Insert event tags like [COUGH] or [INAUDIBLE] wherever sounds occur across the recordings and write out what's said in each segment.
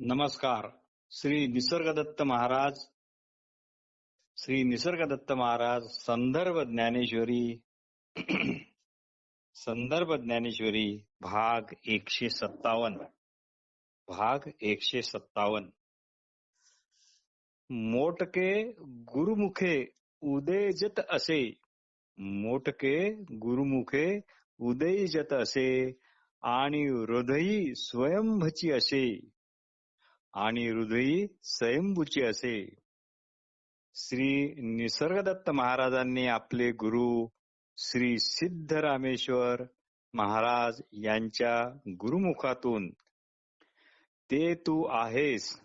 नमस्कार. श्री निसर्गदत्त महाराज श्री निसर्गदत्त महाराज संदर्भ ज्ञानेश्वरी [CLEARS THROAT] संदर्भ ज्ञानेश्वरी भाग एकशे सत्तावन्न. भाग एकशे सत्तावन्न. मोटके गुरुमुखे उदयजत असे. मोटके गुरुमुखे उदयजत असे. आणि हृदयी स्वयंभची असे. आणि हृदयी स्वयंभूची असे. श्री निसर्गदत्त महाराजांनी आपले गुरु श्री सिद्ध रामेश्वर महाराज यांच्या गुरुमुखातून ते तू आहेस.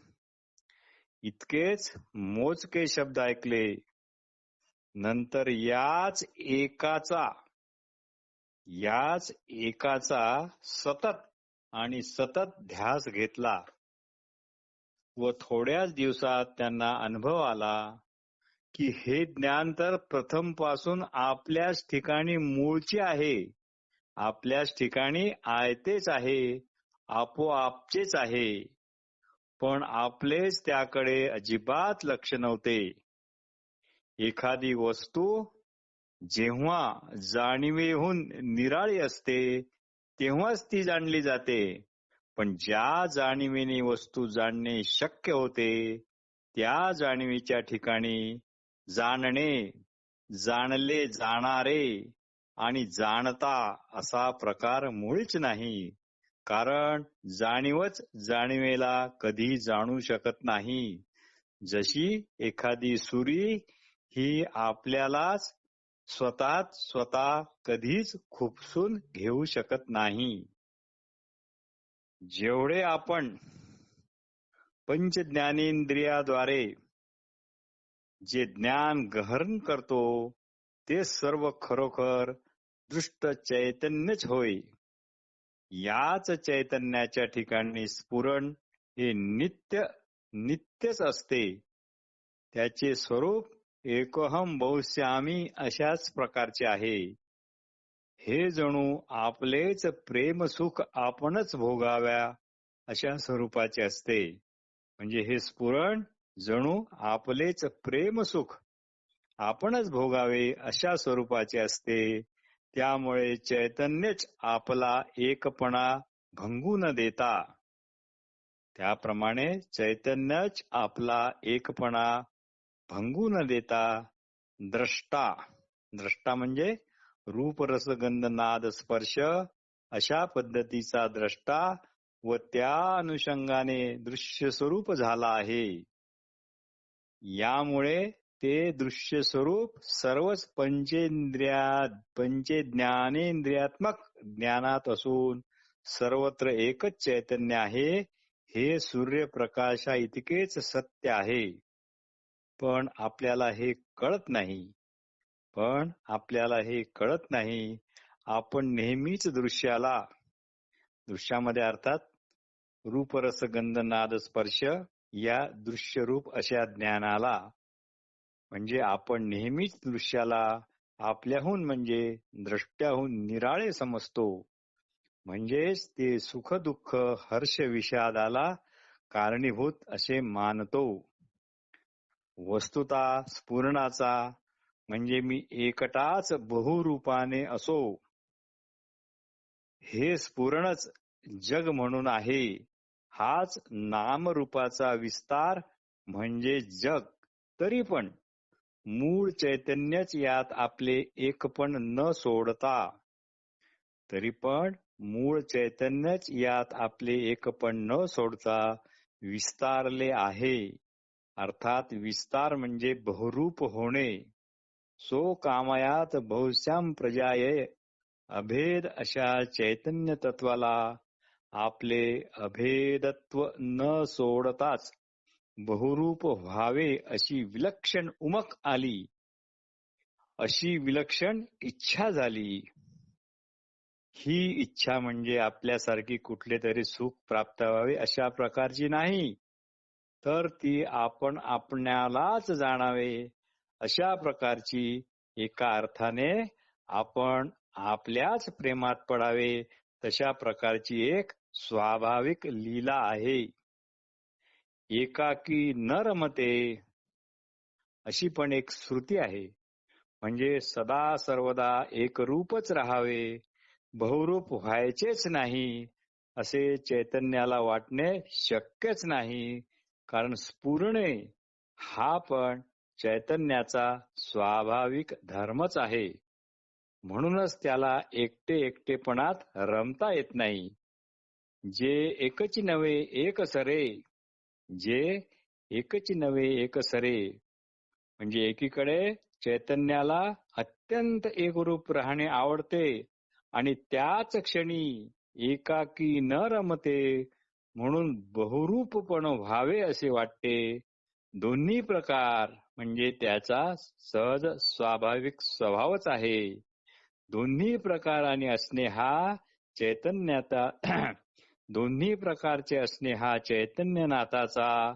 इतकेच मोजके शब्द ऐकले. नंतर याच एकाचा याच एकाचा सतत आणि सतत ध्यास घेतला. व थोड्याच दिवसात त्यांना अनुभव आला की हे ज्ञान तर प्रथमपासून आपल्याच ठिकाणी मूळचे आहे. आपल्याच ठिकाणी आयतेच आहे आपोआपचेच आहे. पण आपलेच त्याकडे अजिबात लक्ष नव्हते. एखादी वस्तू जेव्हा जाणीवेहून निराळी असते तेव्हाच ती जाणली जाते. पण ज्या जाणीवेने वस्तू जाणणे शक्य होते त्या जाणीवेच्या ठिकाणी जाणणे जाणले जाणारे आणि जाणता असा प्रकार मुळीच नाही. कारण जाणीवच जाणीवेला कधी जाणू शकत नाही. जशी एखादी सुरी ही आपल्यालाच स्वतःच स्वतः कधीच खुपसून घेऊ शकत नाही. जेवढे आपण पंच ज्ञानेंद्रियाद्वारे जे ज्ञान गहन करतो ते सर्व खरोखर दृष्ट चैतन्यच होय. याच चैतन्याच्या ठिकाणी स्फुरण हे नित्य नित्यच असते. त्याचे स्वरूप एकोहम बहुश्यामी अशाच प्रकारचे आहे. हे जणू आपलेच प्रेम सुख आपणच भोगाव्या अशा स्वरूपाचे असते. म्हणजे हे स्फुरण जणू आपलेच प्रेम सुख आपणच भोगावे अशा स्वरूपाचे असते. त्यामुळे चैतन्यच आपला एकपणा भंगू न देता. त्याप्रमाणे चैतन्यच आपला एकपणा भंगू न देता. द्रष्टा. द्रष्टा म्हणजे रूप रसगंध नाद स्पर्श अशा पद्धतीचा द्रष्टा व त्या अनुषंगाने दृश्य स्वरूप झाला आहे. यामुळे ते दृश्य स्वरूप सर्वच पंचेंद्रिया पंचे ज्ञानेंद्रियात्मक ज्ञानात असून सर्वत्र एकच चैतन्य आहे हे सूर्यप्रकाशा इतकेच सत्य आहे. पण आपल्याला हे कळत नाही. पण आपल्याला हे कळत नाही. आपण नेहमीच दृश्याला दृश्यामध्ये अर्थात रूपरस गंध नाद स्पर्श या दृश्यरूप अशा ज्ञानाला म्हणजे आपण नेहमीच दृश्याला आपल्याहून म्हणजे द्रष्ट्याहून निराळे समजतो. म्हणजेच ते सुख दुःख हर्ष विषादाला कारणीभूत असे मानतो. वस्तुता स्फुरणाचा म्हणजे मी एकटाच बहुरूपाने असो. हे स्फुरणच जग म्हणून आहे. हाच नामरूपाचा विस्तार म्हणजे जग. तरी पण मूळ चैतन्यच यात आपले एकपण न सोडता. तरी पण मूळ चैतन्यच यात आपले एकपण न सोडता विस्तारले आहे. अर्थात विस्तार म्हणजे बहुरूप होणे. सो कामयात बहुश्याम प्रजाये। अभेद अशा चैतन्य तत्वाला आपले अभेदत्व न सोडताच बहुरूप व्हावे अशी विलक्षण उमक आली। अशी विलक्षण इच्छा झाली। ही इच्छा म्हणजे आपल्यासारखी कुठले तरी सुख प्राप्त व्हावे अशा प्रकारची नाही। तर ती आपण आपणालाच जाणावे। अशा प्रकारची एका अर्थाने आपण आपल्याच प्रेमात पडावे तशा प्रकारची एक स्वाभाविक लीला आहे. एकाकी न रमते अशी पण एक श्रुती आहे. म्हणजे सदा सर्वदा एकरूपच राहावे बहुरूप व्हायचेच नाही असे चैतन्याला वाटणे शक्यच नाही. कारण स्फुरणे हा पण चैतन्याचा स्वाभाविक धर्मच आहे. म्हणूनच त्याला एकटे एकटेपणात रमता येत नाही. जे एकच नव्हे एक सरे. जे एकच नव्हे एक सरे. म्हणजे एकीकडे चैतन्याला अत्यंत एकरूप राहणे आवडते आणि त्याच क्षणी एकाकी न रमते म्हणून बहुरूपपण व्हावे असे वाटते. दोन्ही प्रकार म्हणजे त्याचा सहज स्वाभाविक स्वभावच आहे. दोन्ही प्रकाराने असणे हा चैतन्याचा [CLEARS THROAT] दोन्ही प्रकारचे असणे हा चैतन्य नाताचा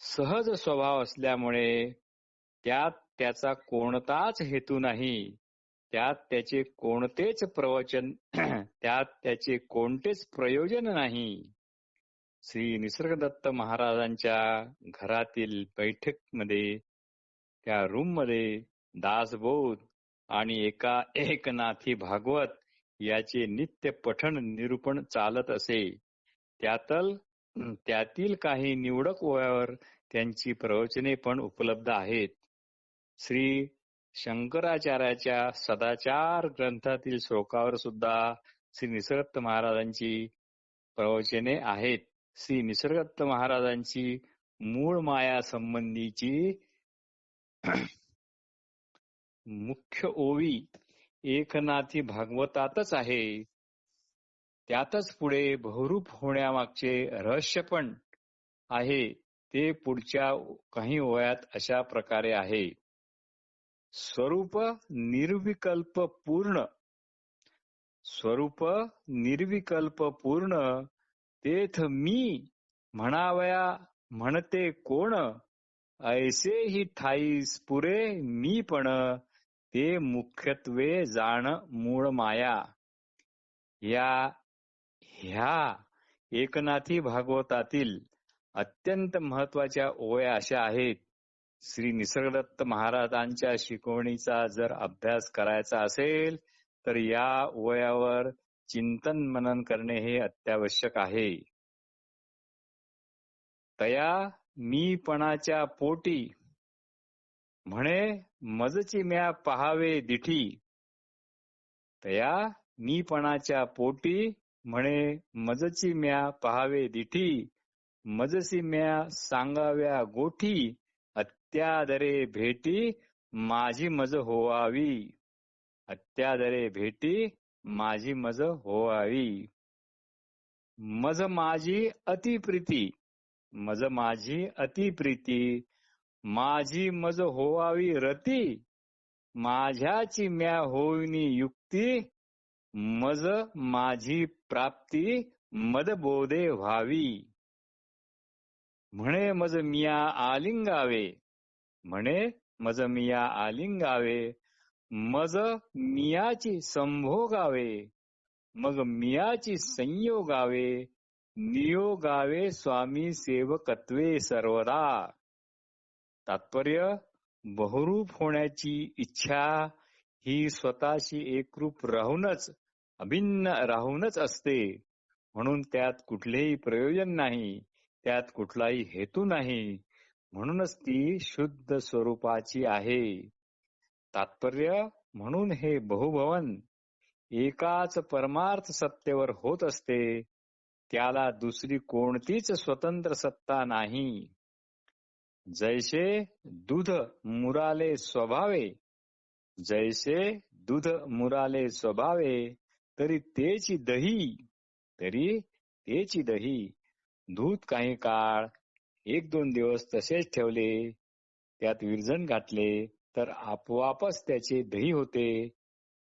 सहज स्वभाव असल्यामुळे त्यात त्याचा कोणताच हेतू नाही. त्यात त्याचे कोणतेच प्रवचन [CLEARS THROAT] त्यात त्याचे कोणतेच प्रयोजन नाही. श्री निसर्गदत्त महाराजांच्या घरातील बैठकमध्ये त्या रूममध्ये दासबोध आणि एका [LAUGHS] एकनाथी भागवत याचे नित्य पठण निरूपण चालत असे. त्यातल त्यातील काही निवडक ओळ्यावर त्यांची प्रवचने पण उपलब्ध आहेत. श्री शंकराचार्याच्या सदाचार ग्रंथातील श्लोकावर सुद्धा श्री निसर्गत महाराजांची प्रवचने आहेत. श्री निसर्गत्त महाराजांची मूळ माया संबंधीची मुख्य ओवी एकनाथी भागवतातच आहे. त्यातच पुढे बहुरूप होण्यामागचे रहस्य पण आहे. ते पुढच्या काही ओळ्यात अशा प्रकारे आहे. स्वरूप निर्विकल्प पूर्ण. स्वरूप निर्विकल्प पूर्ण. तेथ मी म्हणावया म्हणते कोण? ऐसे ही ठाईस पुरे मी पण ते मुख्यत्वे जाण मूळ माया. या ह्या एकनाथी भागवतातील अत्यंत महत्त्वाच्या ओळ्या अशा आहेत. श्री निसर्गदत्त महाराजांच्या शिकवणीचा जर अभ्यास करायचा असेल तर या ओळ्यावर चिंतन मनन करणे हे अत्यावश्यक आहे. तया मीपणाच्या पोटी. म्हणे मजची म्या पहावे दिठी. तया मीपणाच्या पोटी म्हणे मजची म्या पहावे दिठी. मजसी म्या सांगाव्या गोठी अत्यादरे भेटी माझी मज होवावी. अत्यादरे भेटी माझी मज होवावी. मज माझी अतिप्रीती. मज माझी अति प्रीती माझी मज होवावी रती माझ्याची म्या होईनी युक्ती मज माझी प्राप्ती मद बोधे व्हावी. म्हणे मज मिया आलिंगावे म्हणे मज मिया आलिंगावे मज मियाची संभोगावे मग मियाची संयोगावे नियोगावे स्वामी सेवकत्वे सर्वदा. तात्पर्य बहुरूप होण्याची इच्छा ही स्वतःशी एकरूप राहूनच अभिन्न राहूनच असते. म्हणून त्यात कुठलेही प्रयोजन नाही त्यात कुठलाही हेतू नाही. म्हणूनच ती शुद्ध स्वरूपाची आहे. तात्पर्य म्हणून हे बहुभवन एकाच परमार्थ सत्तेवर होत असते. त्याला दुसरी कोणतीच स्वतंत्र सत्ता नाही. जैसे दूध मुराले स्वभावे जैसे दूध मुराले स्वभावे तरी तेची दही तरी तेची दही. दूध काही काळ एक दोन दिवस तसेच ठेवले त्यात विरजन घातले तर आपोआपच त्याचे दही होते.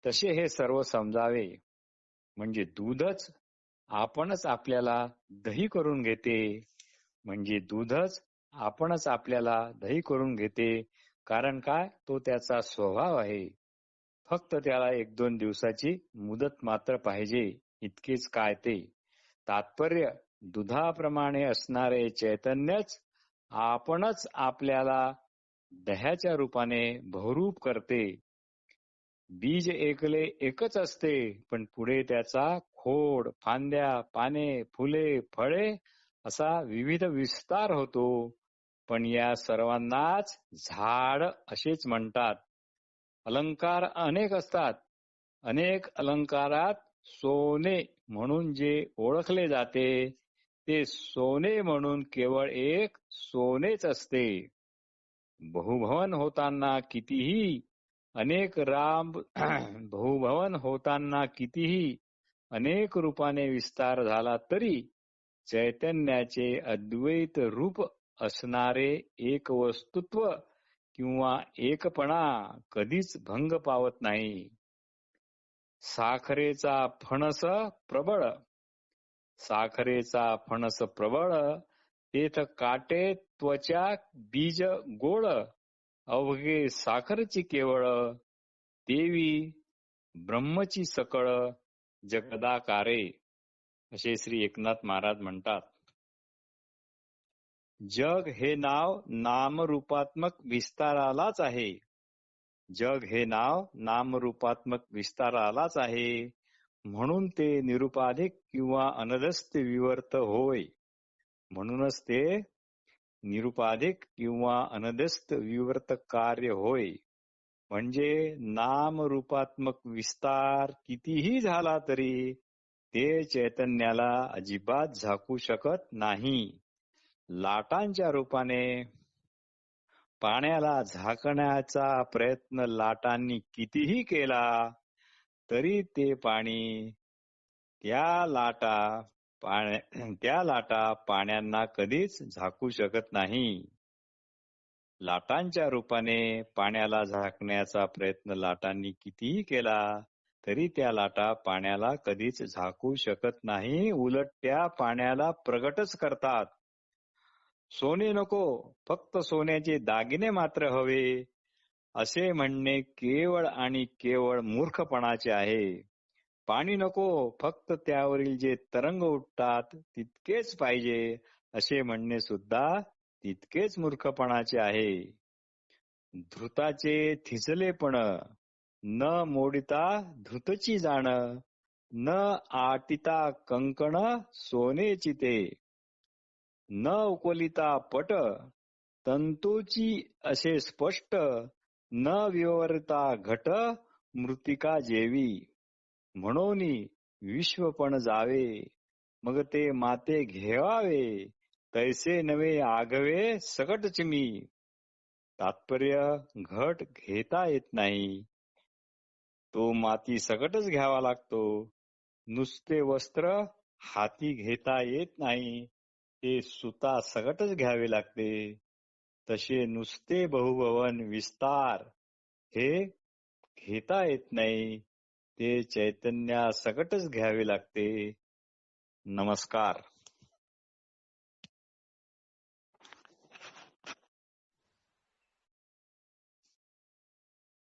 तसे हे सर्व समजावे. म्हणजे दूधच आपणच आपल्याला दही करून घेते. म्हणजे दूधच आपणच आपल्याला दही करून घेते. कारण काय? तो त्याचा स्वभाव आहे. फक्त त्याला एक दोन दिवसाची मुदत मात्र पाहिजे. इतकेच काय ते? तात्पर्य दुधाप्रमाणे असणारे चैतन्यच आपणच आपल्याला दह्याच्या रूपाने बहुरूप करते. बीज एकले एकच असते पण पुढे त्याचा खोड फांद्या पाने फुले फळे असा विविध विस्तार होतो. पण या सर्वांनाच झाड असेच म्हणतात. अलंकार अनेक असतात. अनेक अलंकारात सोने म्हणून जे ओळखले जाते ते सोने म्हणून केवळ एक सोनेच असते. बहुभवन होताना कितीही अनेक राम [CLEARS THROAT] बहुभवन होताना कितीही अनेक रूपाने विस्तार झाला तरी चैतन्याचे अद्वैत रूप असणारे एक वस्तुत्व किंवा एकपणा कधीच भंग पावत नाही. साखरेचा फणस प्रबळ. साखरेचा फणस प्रबळ तेथ काटे त्वचा बीज गोळ अवघे साखरची केवळ देवी ब्रह्मची सकळ जगदाकारे असे श्री एकनाथ महाराज म्हणतात. जग हे नाव नामरूपात्मक विस्तारालाच आहे. जग हे नाव नामरूपात्मक विस्तारालाच आहे. म्हणून ते निरुपाधिक किंवा अनदस्त विवर्त होय. म्हणूनच ते निरुपाधिक किंवा अनदस्त विवर्त कार्य होय. म्हणजे नाम रूपात्मक विस्तार कितीही झाला तरी ते चैतन्याला अजिबात झाकू शकत नाही. लाटांच्या रूपाने पाण्याला झाकण्याचा प्रयत्न लाटांनी कितीही केला तरी ते पाणी त्या लाटा त्या लाटा पाण्यांना कधीच झाकू शकत नाही. लाटांच्या रूपाने पाण्याला झाकण्याचा प्रयत्न लाटांनी कितीही केला तरी त्या लाटा पाण्याला कधीच झाकू शकत नाही उलट त्या पाण्याला प्रगटच करतात. सोने नको फक्त सोन्याचे दागिने मात्र हवे असे म्हणणे केवळ आणि केवळ मूर्खपणाचे आहे. पाणी नको फक्त त्यावरील जे तरंग उठतात तितकेच पाहिजे असे म्हणणे सुद्धा तितकेच मूर्खपणाचे आहे. धृताचे थिजलेपण न मोडिता धृतची जाण न आटिता कंकण सोनेची ते. न उकलिता पट तंतूची असे स्पष्ट न विवरता घट मृतिका जेवी. म्हणून विश्वपण जावे मग ते माते घेवावे. तैसे नवे आगवे सकटच मी. तात्पर्य घट घेता येत नाही. तो माती सकटच घ्यावा लागतो. नुसते वस्त्र हाती घेता येत नाही. ते सुता सकटच घ्यावे लागते. तसे नुसते बहुभवन विस्तार हे घेता येत नाही. ते चैतन्या सकटच घ्यावे लागते. नमस्कार.